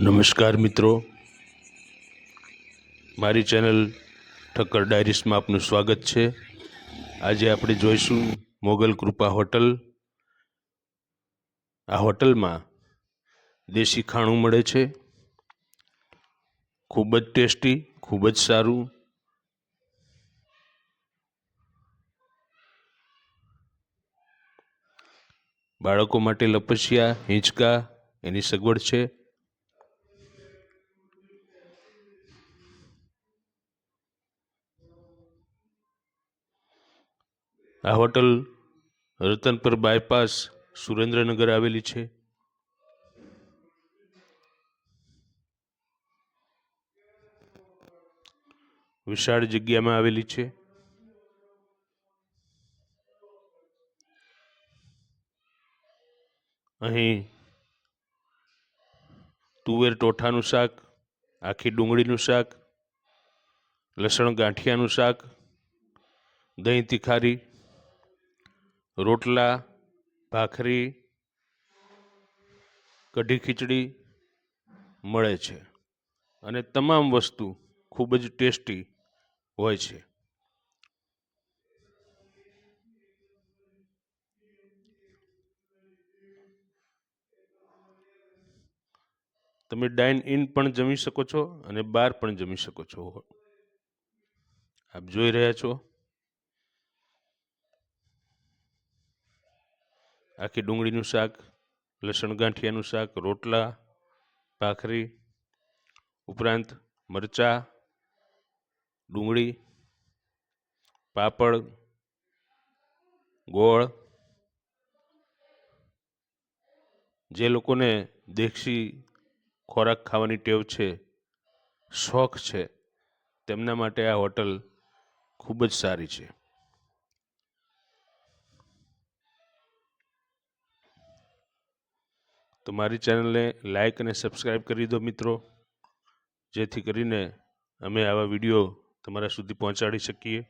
નમસ્કાર મિત્રો. મારી ચેનલ ઠક્કર ડાયરીસમાં આપનું સ્વાગત છે. આજે આપણે જોઈશું મોગલ કૃપા હોટલ. આ હોટલમાં દેશી ખાણું મળે છે. ખૂબ જ ટેસ્ટી, ખૂબ જ સારું. બાળકો માટે લપસિયા, હિંચકા એની સગવડ છે. આ હોટલ રતનપર બાયપાસ સુરેન્દ્રનગર આવેલી છે. વિશાળ જગ્યામાં આવેલી છે. અહીં તુવેર ટોઠાનું શાક, આખી ડુંગળીનું શાક, લસણ ગાંઠિયાનું શાક, દહીં તિખારી રોટલા, ભાખરી, કઢી ખીચડી મળે છે. અને તમામ વસ્તુ ખૂબ જ ટેસ્ટી હોય છે. તમે ડાઇન ઇન પણ જમી શકો છો અને બહાર પણ જમી શકો છો. આપ જોઈ રહ્યા છો. આખી ડુંગળીનું શાક, લસણ ગાંઠિયાનું શાક, રોટલા, ભાખરી, ઉપરાંત મરચા, ડુંગળી, પાપડ, ગોળ. જે લોકોને દેશી ખોરાક ખાવાની ટેવ છે, શોખ છે, તેમના માટે આ હોટલ ખૂબ જ સારી છે. તો મારી ચેનલને લાઇક અને સબસ્ક્રાઈબ કરી દો મિત્રો. જેથી કરીને અમે આવા વીડિયો તમારા સુધી પહોંચાડી શકીએ.